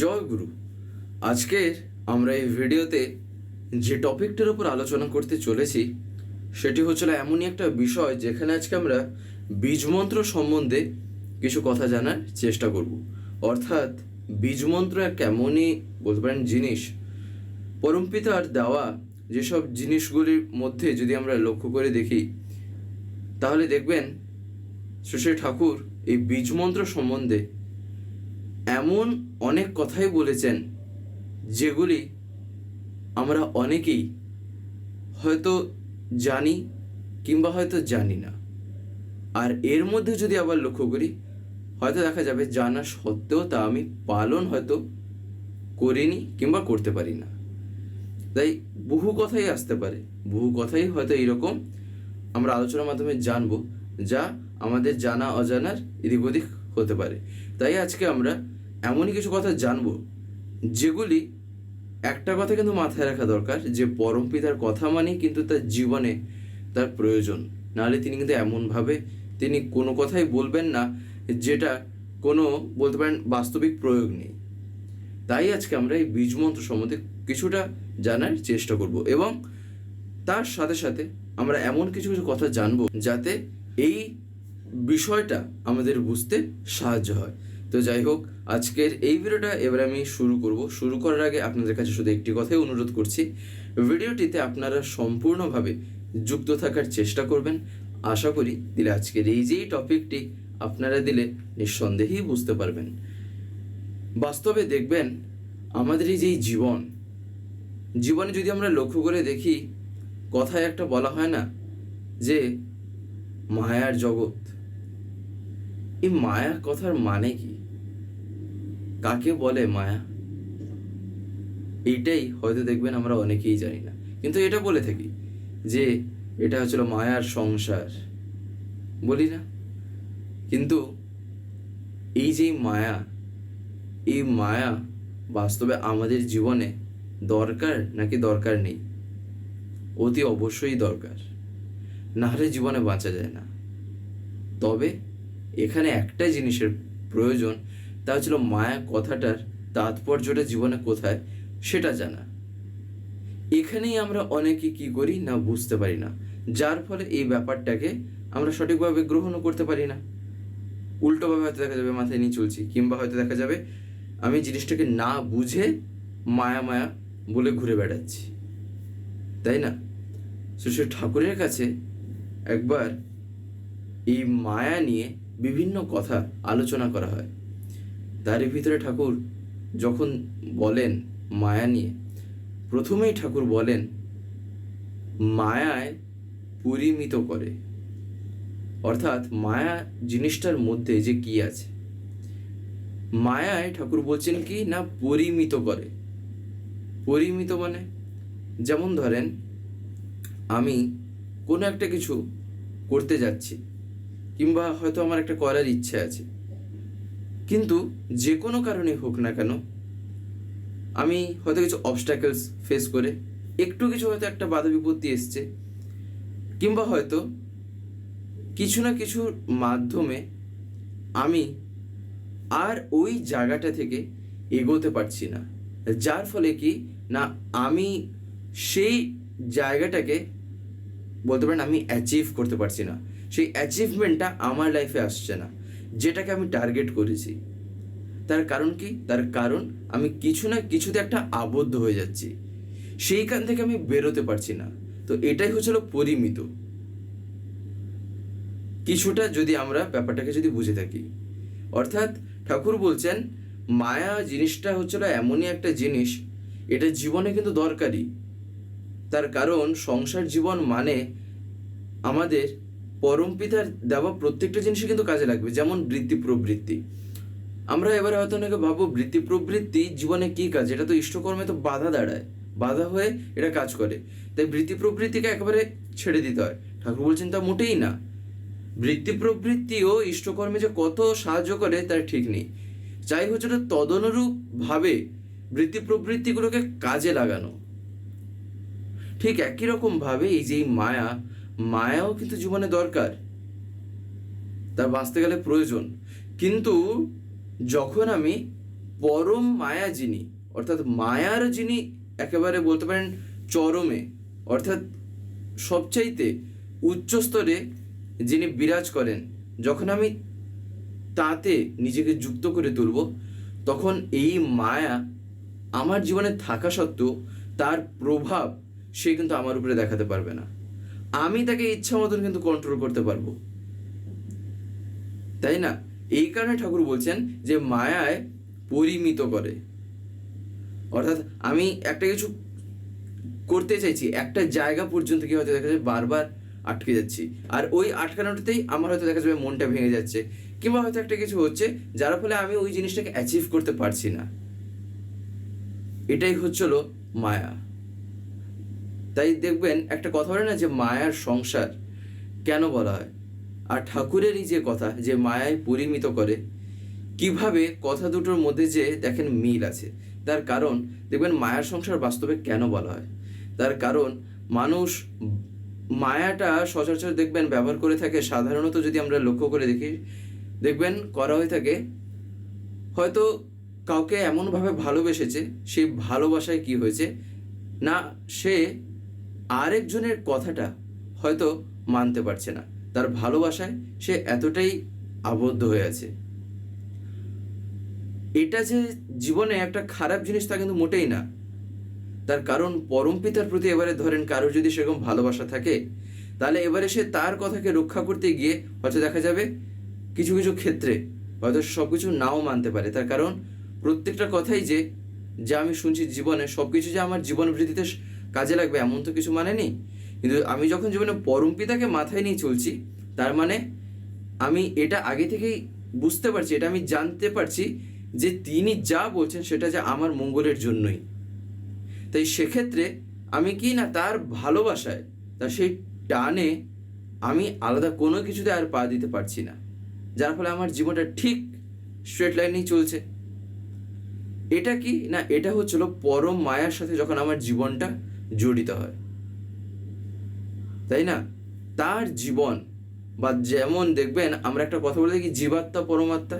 জয় গুরু। আজকের আমরা এই ভিডিওতে যে টপিকটার উপর আলোচনা করতে চলেছি, সেটি হচ্ছিল এমনই একটা বিষয় যেখানে আজকে আমরা বীজমন্ত্র সম্বন্ধে কিছু কথা জানার চেষ্টা করব। অর্থাৎ বীজমন্ত্র এক এমনই বলতে পারেন জিনিস পরমপিতার দেওয়া যেসব জিনিসগুলির মধ্যে যদি আমরা লক্ষ্য করে দেখি, তাহলে দেখবেন শ্রী ঠাকুর এই বীজমন্ত্র সম্বন্ধে এমন অনেক কথাই বলেছেন, যেগুলি আমরা অনেকেই হয়তো জানি কিংবা হয়তো জানি না। আর এর মধ্যে যদি আবার লক্ষ্য করি, হয়তো দেখা যাবে জানা সত্ত্বেও তা আমি পালন হয়তো করিনি কিংবা করতে পারি না। তাই বহু কথাই আসতে পারে, বহু কথাই হয়তো এইরকম আমরা আলোচনার মাধ্যমে জানব, যা আমাদের জানা অজানার এদিক ওদিক হতে পারে। তাই আজকে আমরা এমনই কিছু কথা জানব, যেগুলি একটা কথা কিন্তু মাথায় রাখা দরকার, যে পরম পিতার কথা মানেই কিন্তু তার জীবনে তার প্রয়োজন। নাহলে তিনি কিন্তু এমনভাবে তিনি কোনো কথাই বলবেন না, যেটা কোনো বলতে পারেন বাস্তবিক প্রয়োগ নেই। তাই আজকে আমরা এই বীজমন্ত্র সম্বন্ধে কিছুটা জানার চেষ্টা করব এবং তার সাথে সাথে আমরা এমন কিছু কিছু কথা জানব, যাতে এই বিষয়টা আমাদের বুঝতে সাহায্য হয়। তো যাই হোক, আজকের এই ভিডিওটা এবার আমি শুরু করব। শুরু করার আগে আপনাদের কাছে শুধু একটি কথাই অনুরোধ করছি, ভিডিওটিতে আপনারা সম্পূর্ণভাবে যুক্ত থাকার চেষ্টা করবেন। আশা করি দিলে আজকের এই যেই টপিকটি আপনারা দিলে নিঃসন্দেহেই বুঝতে পারবেন। বাস্তবে দেখবেন, আমাদের এই যেই জীবন, জীবনে যদি আমরা লক্ষ্য করে দেখি, কথায় একটা বলা হয় না যে, মায়ার জগৎ। এই মায়া কথার মানে কি? কাকে বলে মায়া? এইটাই হয়তো দেখবেন আমরা অনেকেই জানি না। কিন্তু এটা বলে থাকি যে এটা হচ্ছিল মায়ার সংসার। বলি না? কিন্তু এই যে মায়া, এই মায়া বাস্তবে আমাদের জীবনে দরকার নাকি দরকার নেই? অতি অবশ্যই দরকার। না হলে জীবনে বাঁচা যায় না। তবে এখানে একটা জিনিসের প্রয়োজন তা হচ্ছিল মায়া কথাটার তাৎপর্যটা জীবনে কোথায় সেটা জানা। এখানেই আমরা অনেকে কি করি না বুঝতে পারি না। যার ফলে এই ব্যাপারটাকে আমরা সঠিকভাবে গ্রহণও করতে পারি না। উল্টোভাবে হয়তো দেখা যাবে মাথায় নিয়ে চলছি, কিংবা হয়তো দেখা যাবে আমি জিনিসটাকে না বুঝে মায়া মায়া বলে ঘুরে বেড়াচ্ছি। তাই না? শ্রী ঠাকুরের কাছে একবার এই মায়া নিয়ে বিভিন্ন কথা আলোচনা করা হয়। তারই ভিতরে ঠাকুর যখন বলেন মায়া নিয়ে, প্রথমেই ঠাকুর বলেন, মায়ায় পরিমিত করে। অর্থাৎ মায়া জিনিসটার মধ্যে যে কি আছে? মায়ায় ঠাকুর বলছেন কি? না, পরিমিত করে। পরিমিত মানে? যেমন ধরেন, আমি কোনো একটা কিছু করতে যাচ্ছি, কিংবা হয়তো আমার একটা করার ইচ্ছে আছে। কিন্তু যে কোনো কারণে হোক না কেন, আমি হয়তো কিছু অবস্ট্যাকলস ফেস করে একটু কিছু হয়তো একটা বাধা বিপত্তি এসছে, কিংবা হয়তো কিছু না কিছুর মাধ্যমে আমি আর ওই জায়গাটা থেকে এগোতে পারছি না। যার ফলে কি না আমি সেই জায়গাটাকে বলতে পারেন আমি অ্যাচিভ করতে পারছি না। সেই অ্যাচিভমেন্টটা আমার লাইফে আসছে না। যেটাকে আমি টার্গেট করেছি। তার কারণ কি? তার কারণ আমি কিছু না কিছুতে একটা আবদ্ধ হয়ে যাচ্ছি। সেইখান থেকে আমি বেরোতে পারছি না। তো এটাই হচ্ছিল পরিমিত। কিছুটা যদি আমরা ব্যাপারটাকে যদি বুঝে থাকি। অর্থাৎ ঠাকুর বলছেন, মায়া জিনিসটা হচ্ছিল এমনই একটা জিনিস, এটা জীবনে কিন্তু দরকারি। তার কারণ সংসার জীবন মানে আমাদের পরম পিতার দেওয়া প্রত্যেকটা জিনিসই কিন্তু কাজে লাগবে, যেমন বৃত্তি প্রবৃত্তি। আমরা এবারে হয়তো অনেকে ভাবো বৃত্তি প্রবৃত্তি জীবনে কি কাজ? এটা তো ইষ্টকর্মে তো বাধা দাঁড়ায়। বাধা হয়ে এটা কাজ করে। তাই বৃত্তি প্রবৃত্তিকে একেবারে ছেড়ে দিতে হয়। ঠাকুর বলছেন তা মোটেই না। বৃত্তি প্রবৃত্তিও ইষ্টকর্মে যে কত সাহায্য করে, তার ঠিক নেই। চাই হচ্ছে ওটা তদনুরূপ ভাবে বৃত্তি প্রবৃত্তিগুলোকে কাজে লাগানো। ঠিক একই রকম ভাবে এই যে মায়া মায়াও কিন্তু জীবনে দরকার। তার বাঁচতে গেলে প্রয়োজন। কিন্তু যখন আমি পরম মায়া যিনি, অর্থাৎ মায়ার যিনি একেবারে বলতে পারেন চরমে, অর্থাৎ সবচাইতে উচ্চ স্তরে যিনি বিরাজ করেন, যখন আমি তাতে নিজেকে যুক্ত করে তুলব, তখন এই মায়া আমার জীবনে থাকা সত্ত্বেও তার প্রভাব সে কিন্তু আমার উপরে দেখাতে পারবে না। আমি তাকে ইচ্ছা মতন কিন্তু কন্ট্রোল করতে পারব। তাই না? এই কারণে ঠাকুর বলছেন যে মায়ায় পরিমিত করে। অর্থাৎ আমি একটা কিছু করতে চাইছি, একটা জায়গা পর্যন্ত কি হয়তো দেখা যাবে বারবার আটকে যাচ্ছি। আর ওই আটকানোটাতেই আমার হয়তো দেখা যাবে মনটা ভেঙে যাচ্ছে। কিংবা হয়তো একটা কিছু হচ্ছে যার ফলে আমি ওই জিনিসটাকে অ্যাচিভ করতে পারছি না। এটাই হচ্ছিল মায়া। তাই দেখবেন একটা কথা বলে না যে মায়ার সংসার কেন বলা হয়? আর ঠাকুরেরই যে কথা, যে মায়ায় পরিমিত করে, কীভাবে কথা দুটোর মধ্যে যে দেখেন মিল আছে, তার কারণ দেখবেন মায়ার সংসার বাস্তবে কেন বলা হয়? তার কারণ মানুষ মায়াটা সচরাচর দেখবেন ব্যবহার করে থাকে, সাধারণত যদি আমরা লক্ষ্য করে দেখি, দেখবেন করা হয়ে থাকে, হয়তো কাউকে এমনভাবে ভালোবেসেছে সেই ভালোবাসায় কি হয়েছে? না, সে আরেকজনের কথাটা হয়তো মানতে পারছে না। তার ভালোবাসায় সে এতটাই আবদ্ধ হয়ে আছে। এটা যে জীবনে একটা খারাপ জিনিস তা কিন্তু মোটেই না। তার কারণ পরম পিতার প্রতি এবারে ধরেন কারোর যদি সেরকম ভালোবাসা থাকে, তাহলে এবারে সে তার কথাকে রক্ষা করতে গিয়ে হয়তো দেখা যাবে কিছু কিছু ক্ষেত্রে হয়তো সব কিছু নাও মানতে পারে। তার কারণ প্রত্যেকটা কথাই যে, যা আমি শুনছি জীবনে সব কিছু যে আমার জীবন বৃদ্ধিতে কাজে লাগবে, এমন তো কিছু মানে নেই। কিন্তু আমি যখন জীবনে পরম পিতাকে মাথায় নিয়ে চলছি, তার মানে আমি এটা আগে থেকেই বুঝতে পারছি, এটা আমি জানতে পারছি যে তিনি যা বলছেন সেটা যে আমার মঙ্গলের জন্যই। তাই সেক্ষেত্রে আমি কি না তার ভালোবাসায়, তার সেই টানে আমি আলাদা কোনো কিছুতে আর পা দিতে পারছি না। যার ফলে আমার জীবনটা ঠিক স্ট্রেট লাইনেই চলছে। এটা কি না এটা হচ্ছিল পরম মায়ার সাথে যখন আমার জীবনটা জড়িত হয়। তাই না? তার জীবন বা যেমন দেখবেন, আমরা একটা কথা বলে দেখি জীবাত্মা পরমাত্মা।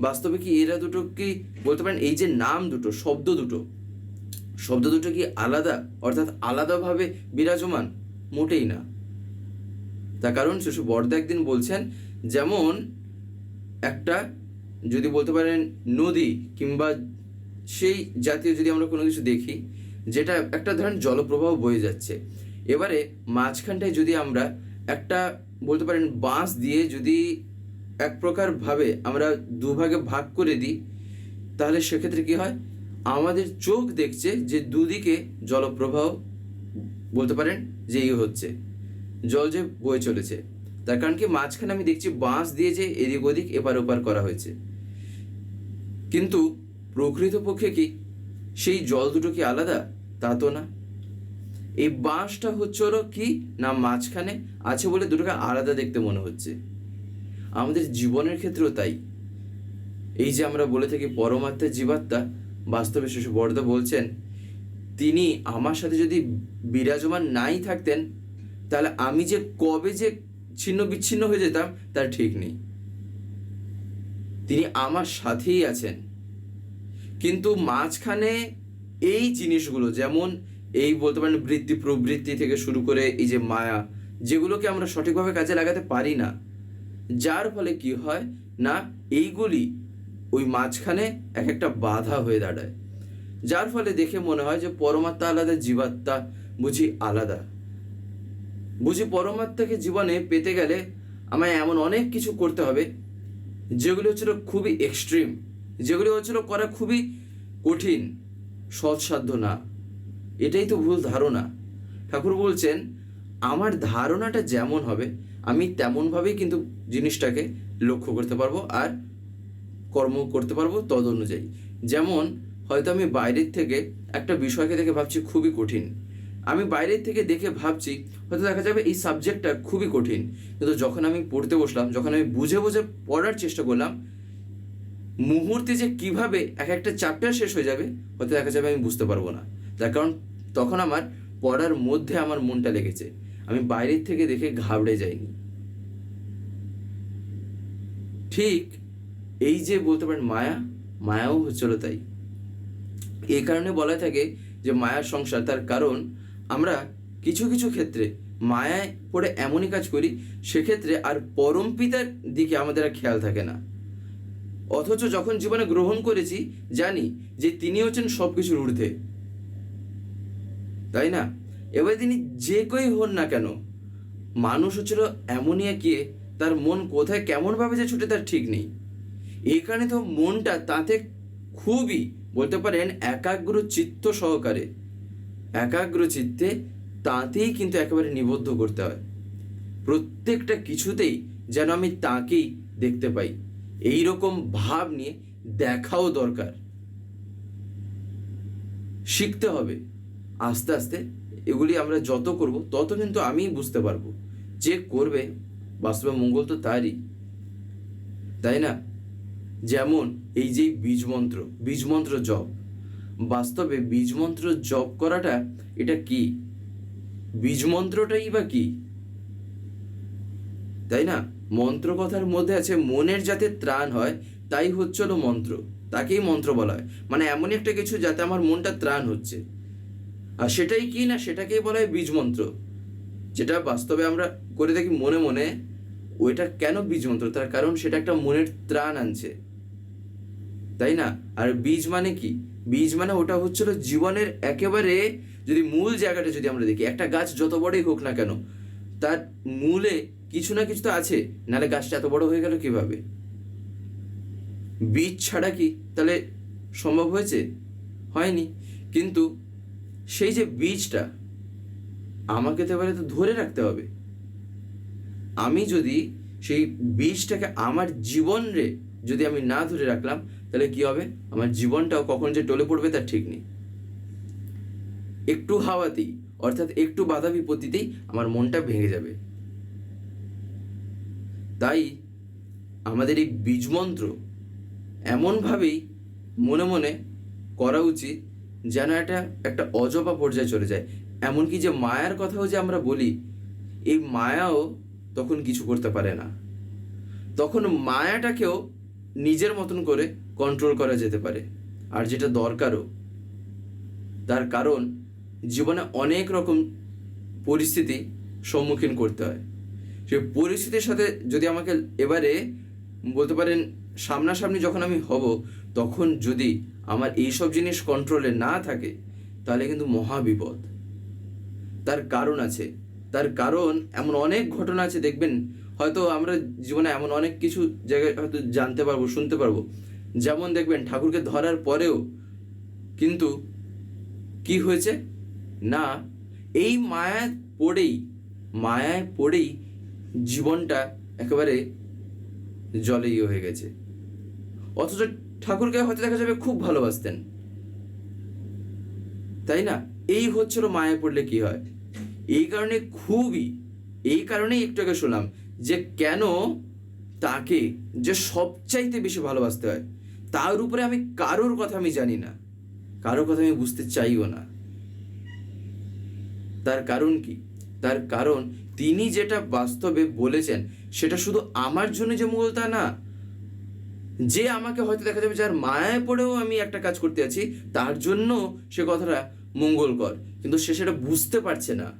বাস্তবে কি এরা দুটো কি বলতে পারেন? এই যে নাম দুটো, শব্দ দুটো শব্দ দুটো কি আলাদা? অর্থাৎ আলাদাভাবে বিরাজমান? মোটেই না। তার কারণ শিশু বর্দা একদিন বলছেন, যেমন একটা যদি বলতে পারেন নদী কিংবা সেই জাতীয় যদি আমরা কোনো কিছু দেখি যেটা একটা ধরেন জলপ্রবাহ বয়ে যাচ্ছে। এবারে মাঝখানটায় যদি আমরা একটা বলতে পারেন বাঁশ দিয়ে যদি এক প্রকার ভাবে আমরা দুভাগে ভাগ করে দিই, তাহলে সেক্ষেত্রে কি হয়? আমাদের চোখ দেখছে যে দুদিকে জলপ্রবাহ বলতে পারেন যে ইয়ে হচ্ছে, জল যে বয়ে চলেছে। তার কারণ কি? মাঝখানে আমি দেখছি বাঁশ দিয়ে যে এদিক ওদিক এপার ওপার করা হয়েছে। কিন্তু প্রকৃতপক্ষে কি সেই জল দুটো কি আলাদা? তা তো না। এই বাঁশটা হচ্ছে হলো কি? না, মাঝখানে আছে বলে দুটোকে আলাদা দেখতে মনে হচ্ছে। আমাদের জীবনের ক্ষেত্রেও তাই। এই যে আমরা বলে থাকি পরমাত্মা জীবাত্মা, বাস্তবে শিশু বর্দা বলছেন, তিনি আমার সাথে যদি বিরাজমান নাই থাকতেন, তাহলে আমি যে কবে যে ছিন্ন বিচ্ছিন্ন হয়ে যেতাম, তার ঠিক নেই। তিনি আমার সাথেই আছেন। কিন্তু মাঝখানে এই জিনিসগুলো, যেমন এই বলতে পারেন বৃত্তি প্রবৃত্তি থেকে শুরু করে এই যে মায়া, যেগুলোকে আমরা সঠিকভাবে কাজে লাগাতে পারি না। যার ফলে কি হয় না, এইগুলি ওই মাঝখানে এক একটা বাধা হয়ে দাঁড়ায়। যার ফলে দেখে মনে হয় যে পরমাত্মা আলাদা, জীবাত্মা বুঝি আলাদা। বুঝি পরমাত্মাকে জীবনে পেতে গেলে আমায় এমন অনেক কিছু করতে হবে, যেগুলি হচ্ছিল খুবই এক্সট্রিম যেগুলি হচ্ছিল করা খুবই কঠিন। সৎসাধ্য না। এটাই তো ভুল ধারণা। ঠাকুর বলছেন, আমার ধারণাটা যেমন হবে, আমি তেমনভাবেই কিন্তু জিনিসটাকে লক্ষ্য করতে পারব আর কর্ম করতে পারব তদ অনুযায়ী যেমন, হয়তো আমি বাইরের থেকে একটা বিষয়কে দেখে ভাবছি খুবই কঠিন। আমি বাইরের থেকে দেখে ভাবছি, হয়তো দেখা যাবে এই সাবজেক্টটা খুবই কঠিন। কিন্তু যখন আমি পড়তে বসলাম, যখন আমি বুঝে বুঝে পড়ার চেষ্টা করলাম মুহূর্তে যে কীভাবে এক একটা চ্যাপ্টার শেষ হয়ে যাবে, হয়তো দেখা যাবে আমি বুঝতে পারব না। তার কারণ তখন আমার পড়ার মধ্যে আমার মনটা লেগেছে। আমি বাইরের থেকে দেখে ঘাবড়ে যাইনি। ঠিক এই যে বলতে পারেন মায়া, মায়াও হচ্ছিল তাই। এই কারণে বলা থাকে যে মায়ার সংসার, তার কারণ আমরা কিছু কিছু ক্ষেত্রে মায়ায় পড়ে এমনই কাজ করি, সেক্ষেত্রে আর পরম পিতার দিকে আমাদের আর খেয়াল থাকে না। অথচ যখন জীবনে গ্রহণ করেছি, জানি যে তিনি হচ্ছেন সব কিছুর ঊর্ধ্বে। তাই না? এবার তিনি যে কেই হন না কেন, মানুষ হচ্ছিল এমনই একিয়ে তার মন কোথায় কেমনভাবে যে ছুটে তার ঠিক নেই। কারণে তো মনটা তাতে খুবই, বলতে পারেন, একাগ্র চিত্ত সহকারে। একাগ্র চিত্তে তাতেই কিন্তু একেবারে নিবদ্ধ করতে হয়। প্রত্যেকটা কিছুতেই যেন আমি তাকেই দেখতে পাই। এই রকম ভাব নিয়ে দেখাও দরকার। শিখতে হবে। আস্তে আস্তে এগুলি আমরা যত করব, তত কিন্তু আমিই বুঝতে পারব যে করবে, বাস্তবে মঙ্গল তো তারই। তাই না? যেমন এই যে বীজ মন্ত্র বীজ মন্ত্র জপ। বাস্তবে বীজ মন্ত্র জপ করাটা এটা কি? বীজ মন্ত্রটাই বা কি? তাই না? মন্ত্র কথার মধ্যে আছে, মনের যাতে ত্রাণ হয়, তাই হচ্ছিল মন্ত্র। তাকেই মন্ত্র বলা হয়। মানে এমনই একটা কিছু যাতে আমার মনটা ত্রাণ হচ্ছে। আর সেটাই কি না, সেটাকেই বলা হয় বীজ মন্ত্র যেটা বাস্তবে আমরা করে দেখি মনে মনে, ওইটা কেন বীজ মন্ত্র তার কারণ সেটা একটা মনের ত্রাণ আনছে। তাই না? আর বীজ মানে কি? বীজ মানে ওটা হচ্ছিল জীবনের একেবারে যদি মূল জায়গাটা যদি আমরা দেখি, একটা গাছ যত বড়ই হোক না কেন, তার মূলে কিছু না কিছু তো আছে। নাহলে গাছটা এত বড় হয়ে গেল কীভাবে? বীজ ছাড়া কি তাহলে সম্ভব হয়েছে? হয়নি। কিন্তু সেই যে বীজটা, আমাকে তো এবারে তো ধরে রাখতে হবে। আমি যদি সেই বীজটাকে আমার জীবনে যদি আমি না ধরে রাখলাম, তাহলে কি হবে? আমার জীবনটাও কখন যে টলে পড়বে তার ঠিক নেই। একটু হাওয়াতেই, অর্থাৎ একটু বাধা বিপত্তিতেই আমার মনটা ভেঙে যাবে। তাই আমাদের এই বীজমন্ত্র এমনভাবেই মনে মনে করা উচিত যেন এটা একটা অজপা পর্যায়ে চলে যায়। এমনকি যে মায়ার কথাও যে আমরা বলি, এই মায়াও তখন কিছু করতে পারে না। তখন মায়াটাকেও নিজের মতন করে কন্ট্রোল করা যেতে পারে। আর যেটা দরকারও। তার কারণ জীবনে অনেক রকম পরিস্থিতি সম্মুখীন করতে হয়। সেই পরিস্থিতির সাথে যদি আমাকে এবারে বলতে পারেন সামনাসামনি যখন আমি হব, তখন যদি আমার এইসব জিনিস কন্ট্রোলে না থাকে, তাহলে কিন্তু মহাবিপদ তার কারণ আছে। তার কারণ এমন অনেক ঘটনা আছে, দেখবেন, হয়তো আমরা জীবনে এমন অনেক কিছু জায়গায় হয়তো জানতে পারব, শুনতে পারব। যেমন দেখবেন, ঠাকুরকে ধরার পরেও কিন্তু কি হয়েছে? না, এই মায়ায় পড়েই মায়ায় পড়েই জীবনটা একেবারে জলে ইয়ে হয়ে গেছে। অথচ ঠাকুরকে হয়তো দেখা যাবে খুব ভালোবাসতেন। তাই না? এই হচ্ছিল মায়ায় পড়লে কি হয়? এই কারণে খুবই, এই কারণেই একটু আগে শুনলাম যে কেন তাকে যে সবচাইতে বেশি ভালোবাসতে হয়, তার উপরে আমি কারোর কথা আমি জানি না। কারোর কথা আমি বুঝতে চাইও না। তার কারণ কি? তার কারণ তিনি যেটা বাস্তবে বলেছেন, সেটা শুধু আমার জন্য যে মূল তা না, যে আমাকে হয়তো দেখা যাবে যার মায়ায় পড়েও আমি একটা কাজ করতে আছি, তার জন্য সে কথাটা মঙ্গলকর। কিন্তু সে সেটা বুঝতে পারছে না।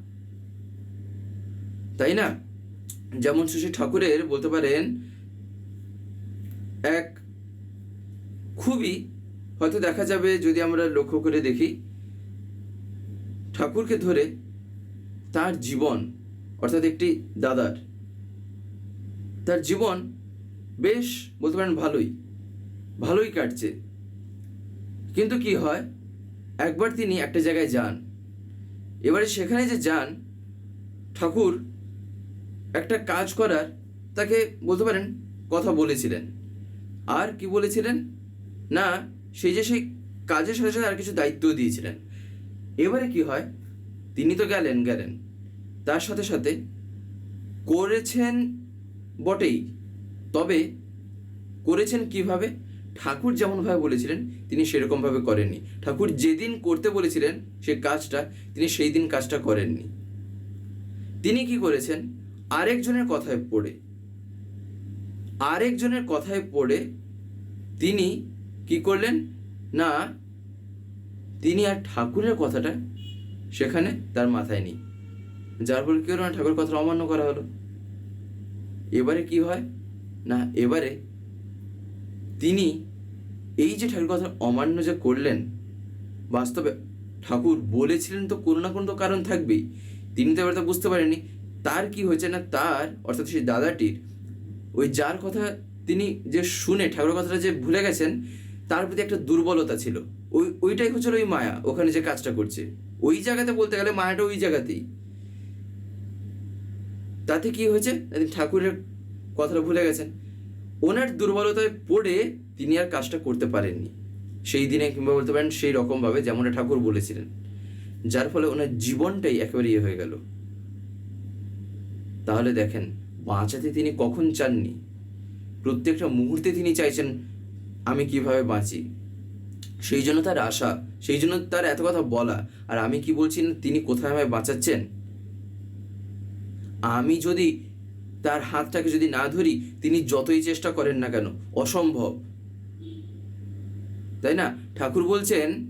তাই না? যেমন শশী ঠাকুরের বলতে পারেন, এক খুবই হয়তো দেখা যাবে যদি আমরা লক্ষ্য করে দেখি, ঠাকুরকে ধরে তার জীবন অর্থাৎ একটি দাদার। তার জীবন বেশ বলতে পারেন ভালোই ভালোই কাটছে। কিন্তু কি হয়? একবার তিনি একটা জায়গায় যান। এবারে সেখানে যে যান, ঠাকুর একটা কাজ করার তাকে বলতে পারেন কথা বলেছিলেন। আর কি বলেছিলেন? না, সেই যে সেই কাজের সাথে সাথে আর কিছু দায়িত্ব দিয়েছিলেন। এবারে কি হয়? তিনি তো গেলেন গেলেন। তার সাথে সাথে করেছেন বটেই। তবে করেছেন কীভাবে? ঠাকুর যেমনভাবে বলেছিলেন, তিনি সেরকমভাবে করেননি। ঠাকুর যেদিন করতে বলেছিলেন সে কাজটা, তিনি সেই দিন কাজটা করেননি। তিনি কি করেছেন? আরেকজনের কথায় পড়ে। আরেকজনের কথায় পড়ে তিনি কি করলেন? না, তিনি আর ঠাকুরের কথাটা সেখানে তার মাথায় নেই। যার ফলে কি হলো না, ঠাকুরের কথা অমান্য করা হলো। এবারে কি হয়? না, এবারে তিনি এই যে ঠাকুর কথা অমান্য যে করলেন, বাস্তবে ঠাকুর বলেছিলেন তো কোনো না কোনো তো কারণ থাকবেই। তিনি তো এবার তো বুঝতে পারেননি। তার কি হয়েছে না, তার, অর্থাৎ সেই দাদাটির, ওই যার কথা তিনি যে শুনে ঠাকুরের কথাটা যে ভুলে গেছেন, তার প্রতি একটা দুর্বলতা ছিল। ওই, ওইটাই হচ্ছিল ওই মায়া, ওখানে যে কাজটা করছে। ওই জায়গাতে বলতে গেলে মায়াটা ওই জায়গাতেই। তাতে কি হয়েছে? ঠাকুরের কথাটা ভুলে গেছেন। ওনার দুর্বলতায় পড়ে তিনি আর কাজটা করতে পারেননি। সেই দিনে কিংবা বলতে পারেন সেই রকমভাবে যেমনটা ঠাকুর বলেছিলেন। যার ফলে ওনার জীবনটাই একেবারে ইয়ে হয়ে গেল। তাহলে দেখেন, বাঁচাতে তিনি কখন চাননি? প্রত্যেকটা মুহূর্তে তিনি চাইছেন, আমি কীভাবে বাঁচি? সেই জন্য তার আশা, সেই জন্য তার এত কথা বলা, আর আমি কি বলছি তিনি কোথায় আমায় বাঁচাচ্ছেন? আমি যদি তার হাতটাকে যদি না ধরি, তিনি যতই চেষ্টা করেন না কেন, অসম্ভব। তাই না? ঠাকুর বলছেন,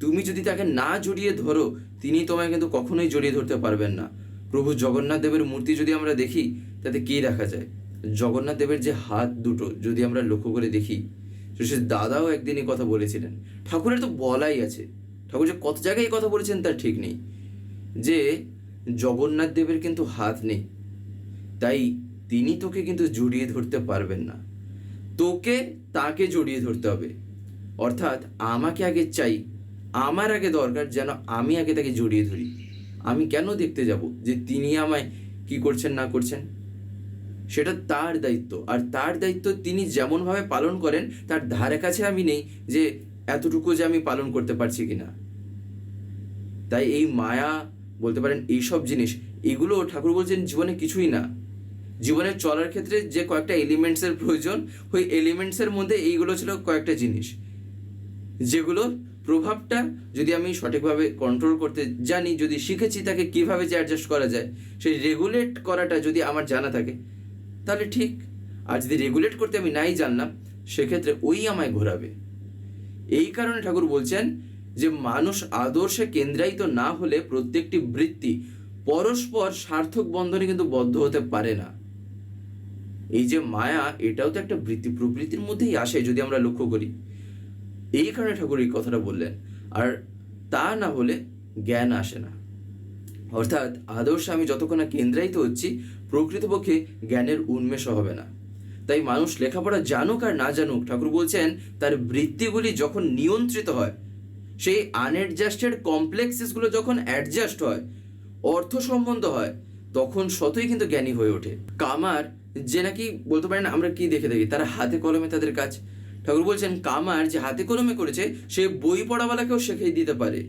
তুমি যদি তাকে না জড়িয়ে ধরো, তিনি তোমায় কিন্তু কখনোই জড়িয়ে ধরতে পারবেন না। প্রভু জগন্নাথ দেবের মূর্তি যদি আমরা দেখি, তাতে কী দেখা যায়? জগন্নাথ দেবের যে হাত দুটো, যদি আমরা লক্ষ্য করে দেখি সে দাদাও একদিন এই কথা বলেছিলেন। ঠাকুরের তো বলাই আছে। ঠাকুর যে কত জায়গায় এই কথা বলেছেন তার ঠিক নেই। যে জগন্নাথ দেবের কিন্তু হাত নেই। তাই তিনি তোকে কিন্তু জড়িয়ে ধরতে পারবেন না। তোকে, তাকে জড়িয়ে ধরতে হবে। অর্থাৎ আমাকে আগে চাই, আমার আগে দরকার যেন আমি আগে তাকে জড়িয়ে ধরি। আমি কেন দেখতে যাব যে তিনি আমায় কি করছেন, না করছেন? সেটা তার দায়িত্ব। আর তার দায়িত্ব তিনি যেমনভাবে পালন করেন, তার ধারে কাছে আমি নেই যে এতটুকু যে আমি পালন করতে পারছি কিনা। তাই এই মায়া বলতে পারেন এইসব জিনিস, এগুলো ঠাকুর বলছেন জীবনে কিছুই না। জীবনে চলার ক্ষেত্রে যে কয়েকটা এলিমেন্টসের প্রয়োজন, ওই এলিমেন্টসের মধ্যে এইগুলো ছিল কয়েকটা জিনিস। যেগুলোর প্রভাবটা যদি আমি সঠিকভাবে কন্ট্রোল করতে জানি, যদি শিখেছি তাকে কীভাবে যে অ্যাডজাস্ট করা যায়, সেই রেগুলেট করাটা যদি আমার জানা থাকে, তাহলে ঠিক। আর যদি রেগুলেট করতে আমি নাই জানলাম, সেক্ষেত্রে ওই আমায় ঘোরাবে। এই কারণে ঠাকুর বলছেন যে মানুষ আদর্শে কেন্দ্রায়িত না হলে প্রত্যেকটি বৃত্তি পরস্পর সার্থক বন্ধনে কিন্তু বদ্ধ হতে পারে না। এই যে মায়া, এটাও তো একটা বৃত্তি, প্রবৃত্তির মধ্যেই আসে যদি আমরা লক্ষ্য করি। এই কারণে ঠাকুর এই কথাটা বললেন। আর তা না হলে জ্ঞান আসে না। অর্থাৎ আদর্শে আমি যতক্ষণ না কেন্দ্রায়িত হচ্ছি, প্রকৃতপক্ষে জ্ঞানের উন্মেষ হবে না। তাই মানুষ লেখাপড়া জানুক আর না জানুক, ঠাকুর বলছেন, তার বৃত্তিগুলি যখন নিয়ন্ত্রিত হয় সেই আনঅ্যাডজাস্টেড কমপ্লেক্সেসগুলো যখন অ্যাডজাস্ট হয়, অর্থ সম্বন্ধ হয়, তখন শতই কিন্তু জ্ঞানী হয়ে ওঠে। কামার যে নাকি বলতে পারেন আমরা কি দেখে থাকি তারা হাতে কলমে তাদের কাজ। ঠাকুর বলছেন, কামার যে হাতে কলমে করেছে, সে বই পড়াওয়ালাকেও শেখাই দিতে পারে।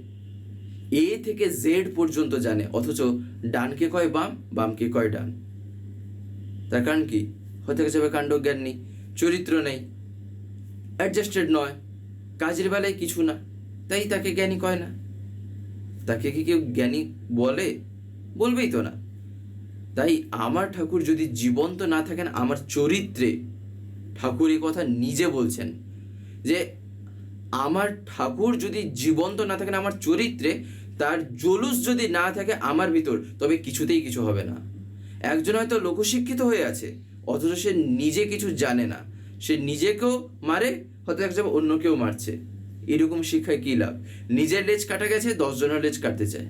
এ থেকে জেড পর্যন্ত জানে, অথচ ডানকে কয় বাম, বামকে কয় ডান। তার কারণ কি? হতে গেছে কাণ্ড জ্ঞান নেই চরিত্র নেই অ্যাডজাস্টেড নয়, কাজের বেলায় কিছু না। তাই তাকে জ্ঞানী কয় না। তাকে কি কেউ জ্ঞানী বলে? বলবেই তো না। তাই আমার ঠাকুর যদি জীবন্ত না থাকেন, আমার চরিত্রে ঠাকুর এই কথা নিজে বলছেন যে, আমার ঠাকুর যদি জীবন্ত না থাকেন, আমার চরিত্রে, তার জলুস যদি না থাকে আমার ভিতর, তবে কিছুতেই কিছু হবে না। একজন হয়তো লোকশিক্ষিত হয়ে আছে, অথচ সে নিজে কিছু জানে না। সে নিজেকেও মারে, হয়তো একজন অন্যকেও মারছে। এরকম শিক্ষায় কী লাভ? নিজের লেজ কাটা গেছে, দশজনের লেজ কাটতে চায়।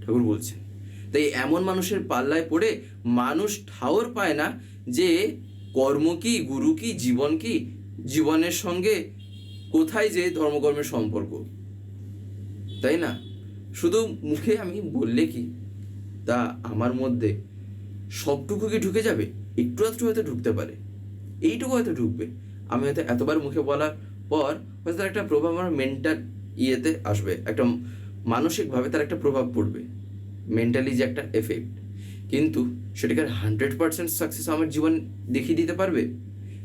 ঠাকুর বলছেন। তাই এমন মানুষের পাল্লায় পড়ে মানুষ ঠাওর পায় না যে কর্ম কি, গুরু কি, জীবন কি, জীবনের সঙ্গে কোথায় যে ধর্মকর্মের সম্পর্ক। তাই না? শুধু মুখে আমি বললে কি? তা আমার মধ্যে সবটুকু কি ঢুকে যাবে? একটু আধটু হয়তো ঢুকতে পারে। এইটুকু হয়তো ঢুকবে। আমি হয়তো এতবার মুখে বলার পর হয়তো তার একটা প্রভাব আমার মেন্টাল ইয়েতে আসবে। একটা মানসিকভাবে তার একটা প্রভাব পড়বে। মেন্টালি যে একটা এফেক্ট কিন্তু সেটাকে হান্ড্রেড পার্সেন্ট সাকসেস আমার জীবন দেখিয়ে দিতে পারবে?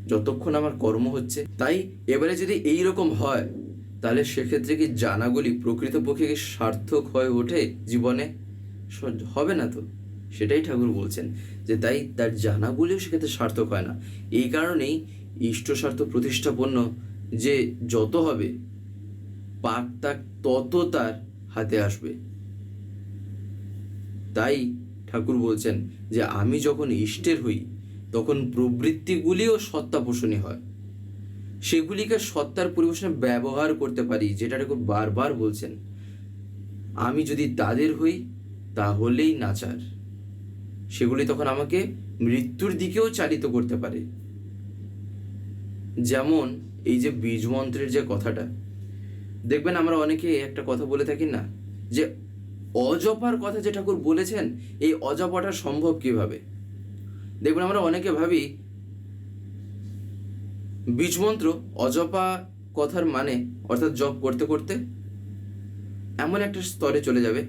যতক্ষণ আমার কর্ম হচ্ছে। তাই এবারে যদি এই রকম হয়, তাহলে সেক্ষেত্রে কি জানাগুলি প্রকৃতপক্ষে কি সার্থক হয়ে ওঠে জীবনে? হবে না তো। সেটাই ঠাকুর বলছেন যে তাই তার জানাগুলিও সেক্ষেত্রে সার্থক হয় না। এই কারণেই ইষ্ট স্বার্থ প্রতিষ্ঠাপন্ন যে যত হবে তাক তত তার হাতে আসবে। তাই ঠাকুর বলছেন যে, আমি যখন ইষ্টের হই, তখন প্রবৃত্তিগুলিও সত্তা পোষণী হয়। সেগুলিকে সত্তার পরিবেশনে ব্যবহার করতে পারি, যেটা ঠাকুর বারবার বলছেন। আমি যদি তাদের হই, তাহলেই নাচার। সেগুলি তখন আমাকে মৃত্যুর দিকেও চালিত করতে পারে। যেমন এই যে বীজ মন্ত্রের যে কথাটা, দেখবেন আমরা অনেকে একটা কথা বলে থাকি না, যে অজপার কথা যে ঠাকুর বলেছেন, এই অজপাটা সম্ভব কীভাবে? দেখবেন আমরা অনেকে ভাবি, বীজ মন্ত্র অজপা কথার মানে অর্থাৎ জপ করতে করতে এমন একটা স্তরে চলে যাবে,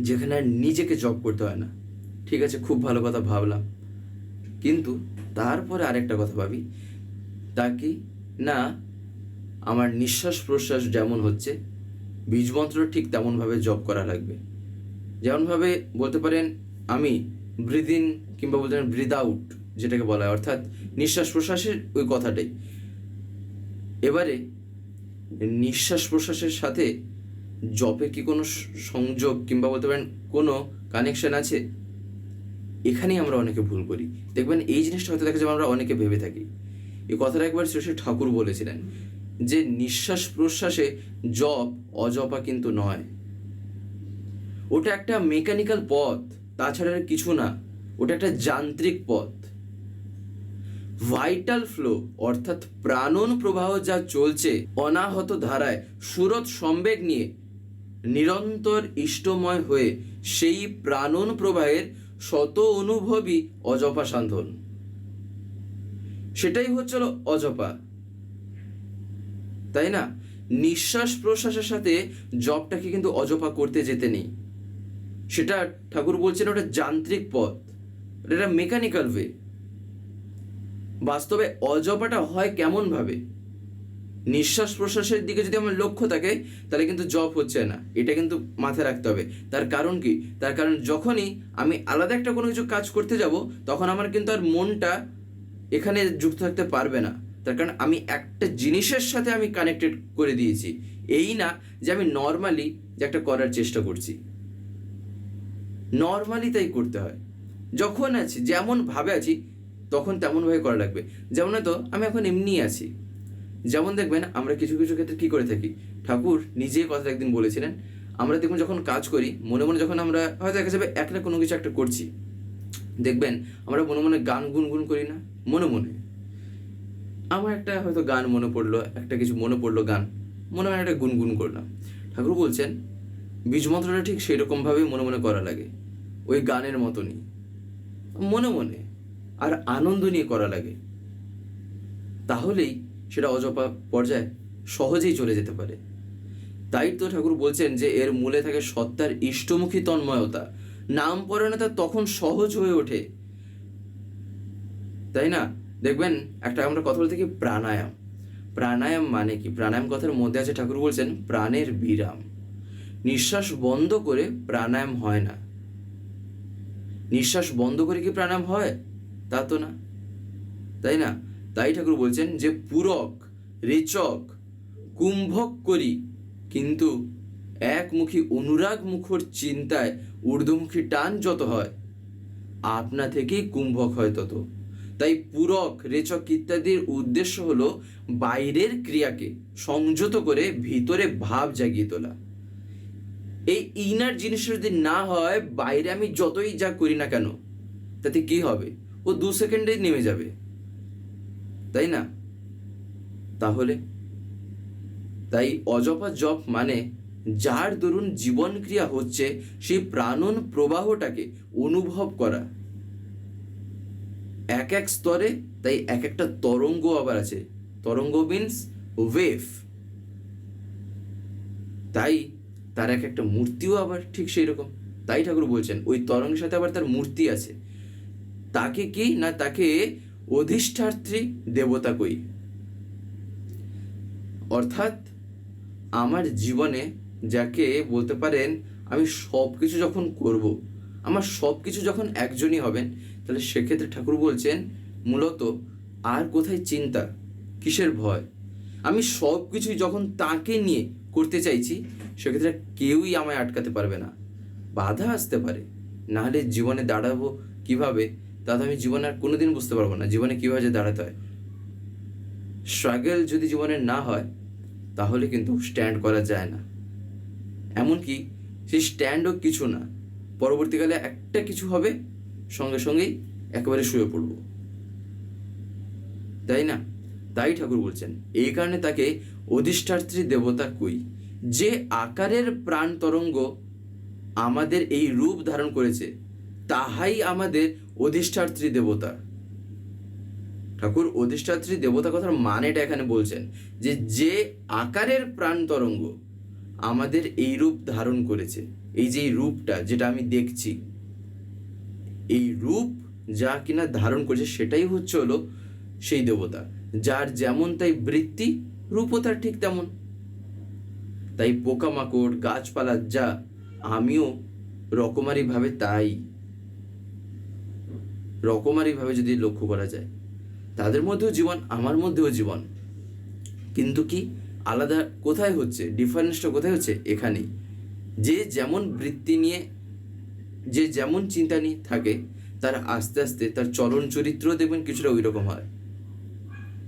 যেখানে আর নিজেকে জব করতে হয় না। ঠিক আছে, খুব ভালো কথা ভাবলাম। কিন্তু তারপরে আরেকটা কথা ভাবি, তা কি না, আমার নিঃশ্বাস প্রশ্বাস যেমন হচ্ছে, বীজমন্ত্র ঠিক তেমনভাবে জব করা লাগবে। যেমনভাবে বলতে পারেন, আমি ব্রিদ ইন কিংবা বলতে পারেন ব্রিদ আউট যেটাকে বলা হয়, অর্থাৎ নিঃশ্বাস প্রশ্বাসের ওই কথাটাই। এবারে নিঃশ্বাস প্রশ্বাসের সাথে জপের কি কোনো সংযোগ কিংবা বলতে পারেন কোনো কানেকশন আছে? এখানেই আমরা অনেকে ভুল করি। দেখবেন এই জিনিসটা হয়তো দেখা যাবে আমরা অনেকে ভেবে থাকি। এই কথাটা একবার শ্রী ঠাকুর বলেছিলেন যে নিঃশ্বাস প্রশ্বাসে জপ অজপা কিন্তু নয়। ওটা একটা মেকানিক্যাল পথ, তাছাড়া কিছু না। ওটা একটা যান্ত্রিক পথ। ভাইটাল ফ্লো অর্থাৎ প্রাণন প্রবাহ যা চলছে অনাহত ধারায়, সুরত সম্বেগ নিয়ে নিরন্তর ইষ্টময় হয়ে সেই প্রাণন প্রবাহের শত অনুভবই অজপা সাধন। সেটাই হচ্ছিল অজপা। তাই না? নিঃশ্বাস প্রশ্বাসের সাথে জবটাকে কিন্তু অজপা করতে যেতে নেই। সেটা ঠাকুর বলছেন ওটা যান্ত্রিক পথ। এটা মেকানিক্যাল ওয়ে বাস্তবে অজপাটা হয় কেমন ভাবে নিঃশ্বাস প্রশ্বাসের দিকে যদি আমার লক্ষ্য থাকে, তাহলে কিন্তু জব হচ্ছে না। এটা কিন্তু মাথায় রাখতে হবে। তার কারণ কি? তার কারণ যখনই আমি আলাদা একটা কোনো কিছু কাজ করতে যাব, তখন আমার কিন্তু আর মনটা এখানে যুক্ত থাকতে পারবে না। তার কারণ আমি একটা জিনিসের সাথে আমি কানেক্টেড করে দিয়েছি। এই না যে আমি নর্মালি যে একটা করার চেষ্টা করছি। নর্মালি তাই করতে হয়। যখন আছি, যেমন ভাবে আছি, তখন তেমনভাবে করা লাগবে। যেমন হয়তো আমি এখন এমনি আছি। যেমন দেখবেন, আমরা কিছু কিছু ক্ষেত্রে কী করে থাকি? ঠাকুর নিজেই কথা একদিন বলেছিলেন, আমরা দেখুন যখন কাজ করি, মনে মনে যখন আমরা হয়তো দেখা যাবে এক না কোনো কিছু একটা করছি। দেখবেন, আমরা মনে মনে গান গুনগুন করি না। মনে মনে। আমার একটা হয়তো গান মনে পড়ল, একটা কিছু মনে পড়ল গান। মনে মনে একটা গুনগুন করলাম। ঠাকুর বলছেন বীজমন্ত্রটা ঠিক সেই রকমভাবেই মনে মনে করা লাগে। ওই গানের মতনই। মনে মনে আর আনন্দ নিয়ে করা লাগে। তাহলেই সেটা অজপা পর্যায়ে সহজেই চলে যেতে পারে। তাই তো ঠাকুর বলছেন যে, এর মূলে থাকে সত্তার ইষ্টমুখী তন্ময়তা। নাম পরায়ণতা তখন সহজ হয়ে ওঠে। তাই না? দেখবেন একটা আমরা কথা বলতে কি প্রাণায়াম। প্রাণায়াম মানে কি? প্রাণায়াম কথার মধ্যে আছে ঠাকুর বলছেন, প্রাণের বিরাম। নিঃশ্বাস বন্ধ করে প্রাণায়াম হয় না। নিঃশ্বাস বন্ধ করে কি প্রাণায়াম হয়? তা তো না। তাই না? তাই ঠাকুর বলছেন যে, পূরক, রেচক, কুম্ভক করি। কিন্তু একমুখী অনুরাগ মুখর চিন্তায় ঊর্ধ্বমুখী টান যত হয়, আপনা থেকেই কুম্ভক হয় তত। তাই পূরক, রেচক ইত্যাদির উদ্দেশ্য হলো বাইরের ক্রিয়াকে সংযত করে ভিতরে ভাব জাগিয়ে তোলা। এই ইনার জিনিস যদি না হয়, বাইরে আমি যতই যা করি না কেন, তাতে কি হবে? ও দু সেকেন্ডেই নেমে যাবে। তাই না? তাহলে? তাই অজপা জপ মানে যার দরুন জীবন ক্রিয়া হচ্ছে, সেই প্রাণন প্রবাহটাকে অনুভব করা। এক এক স্তরে, তাই এক একটা তরঙ্গ আবার আছে। তরঙ্গ মিন্স ওয়েভ তাই তার এক একটা মূর্তিও আবার ঠিক সেই রকম তাই ঠাকুর বলছেন, ওই তরঙ্গের সাথে আবার তার মূর্তি আছে। তাকে কি না তাকে অধিষ্ঠাত্রী দেবতা কই? অর্থাৎ আমার জীবনে যাকে বলতে পারেন, আমি সব কিছু যখন করব আমার সব কিছু যখন একজনই হবেন, তাহলে সেক্ষেত্রে ঠাকুর বলছেন, মূলত আর কোথায় চিন্তা, কিসের ভয়? আমি সব কিছুই যখন তাকে নিয়ে করতে চাইছি, সেক্ষেত্রে কেউই আমায় আটকাতে পারবে না। বাধা আসতে পারে নাহলে জীবনে দাঁড়াবো কীভাবে, তা তো আমি জীবনে আর কোনোদিন বুঝতে পারব না, জীবনে কীভাবে যে দাঁড়াতে হয়। স্ট্রাগল যদি জীবনে না হয়, তাহলে কিন্তু স্ট্যান্ড করা যায় না। এমনকি সেই স্ট্যান্ডও কিছু না। পরবর্তীকালে একটা কিছু হবে, সঙ্গে সঙ্গেই একেবারে শুয়ে পড়ব। তাই না? তাই ঠাকুর বলছেন এই কারণে তাকে অধিষ্ঠাত্রী দেবতা কই। যে আকারের প্রাণ তরঙ্গ আমাদের এই রূপ ধারণ করেছে, তাহাই আমাদের অধিষ্ঠাত্রী দেবতা। ঠাকুর, অধিষ্ঠাত্রী দেবতা কথার মানেটা এখানে বলছেন যে যে আকারের প্রাণ তরঙ্গ আমাদের এই রূপ ধারণ করেছে। এই যে এই রূপটা যেটা আমি দেখছি, এই রূপ যা কিনা ধারণ করেছে সেটাই হচ্ছে হলো সেই দেবতা। যার যেমন তাই বৃত্তি, রূপও তার ঠিক তেমন। তাই পোকামাকড়, গাছপালা যা, আমিও রকমারিভাবে তাই। রকমারিভাবে যদি লক্ষ্য করা যায়, তাদের মধ্যেও জীবন, আমার মধ্যেও জীবন। কিন্তু কি? আলাদা কোথায় হচ্ছে? ডিফারেন্সটা কোথায় হচ্ছে? এখানেই। যে যেমন বৃত্তি নিয়ে, যে যেমন চিন্তা নিয়ে থাকে, তার আস্তে আস্তে তার চলন চরিত্র দেখবেন কিছুটা ওই রকম হয়।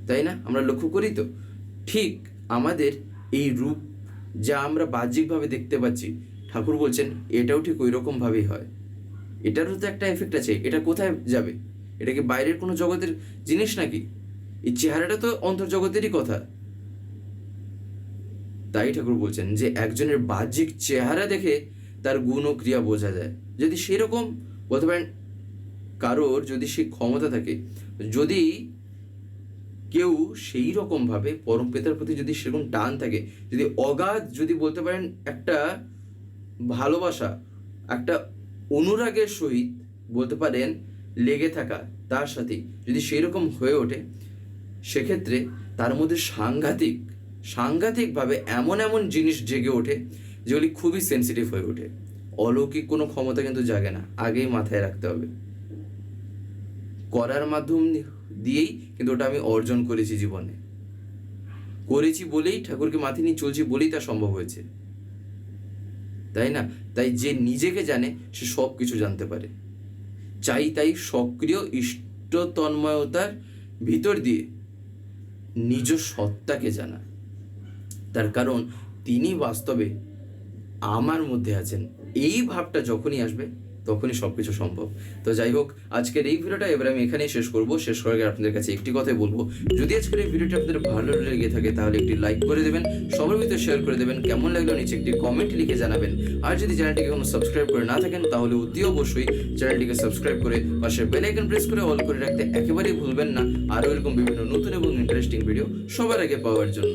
তাই না? আমরা লক্ষ্য করি তো? ঠিক আমাদের এই রূপ যা আমরা বাহ্যিকভাবে দেখতে পাচ্ছি, ঠাকুর বলছেন এটাও ঠিক ওই রকমভাবেই হয়। এটারও তো একটা এফেক্ট আছে। এটা কোথায় যাবে? এটা কি বাইরের কোনো জগতের জিনিস নাকি? এই চেহারাটা তো অন্তর্জগতেরই কথা। তাই ঠাকুর বলছেন যে একজনের বাহ্যিক চেহারা দেখে তার গুণ ও ক্রিয়া বোঝা যায়। যদি সেরকম, বলতে পারেন, কারোর যদি সে ক্ষমতা থাকে, যদি কেউ সেই রকমভাবে পরম পিতার প্রতি যদি সেরকম টান থাকে, যদি অগাধ যদি বলতে পারেন একটা ভালোবাসা, একটা অনুরাগের সহিত বলতে পারেন লেগে থাকা তার সাথে যদি সেই রকম হয়ে ওঠে, সেক্ষেত্রে তার মধ্যে সাংঘাতিক সাংঘাতিকভাবে এমন এমন জিনিস জেগে ওঠে যেগুলি খুবই সেন্সিটিভ হয়ে ওঠে। অলৌকিক কোনো ক্ষমতা কিন্তু জাগে না, আগেই মাথায় রাখতে হবে। করার মাধ্যম দিয়েই কিন্তু ওটা আমি অর্জন করেছি জীবনে। করেছি বলেই, ঠাকুরকে মাথায় নিয়ে চলছি বলেই তা সম্ভব হয়েছে। তাই না? তাই যে নিজেকে জানে, সে সব কিছু জানতে পারে। চাই তাই সক্রিয় ইষ্ট তন্ময়তার ভিতর দিয়ে নিজ সত্তাকে জানা। তার কারণ তিনি বাস্তবে আমার মধ্যে আছেন। এই ভাবটা যখনই আসবে, তখনই সব কিছু সম্ভব। তো যাই হোক, আজকের এই ভিডিওটা এবার আমি এখানেই শেষ করব। শেষ করার আগে আপনাদের কাছে একটি কথাই বলব। যদি আজকের এই ভিডিওটা আপনাদের ভালো লেগে থাকে, তাহলে একটি লাইক করে দেবেন, সবার ভিতরে শেয়ার করে দেবেন, কেমন লাগল নিচে একটি কমেন্ট লিখে জানাবেন। আর যদি চ্যানেলটিকে কোনো সাবস্ক্রাইব করে না থাকেন, তাহলে অতি অবশ্যই চ্যানেলটিকে সাবস্ক্রাইব করে পাশে বেল আইকন প্রেস করে অল করে রাখতে একেবারেই ভুলবেন না। আরও এরকম বিভিন্ন নতুন এবং ইন্টারেস্টিং ভিডিও সবার আগে পাওয়ার জন্য।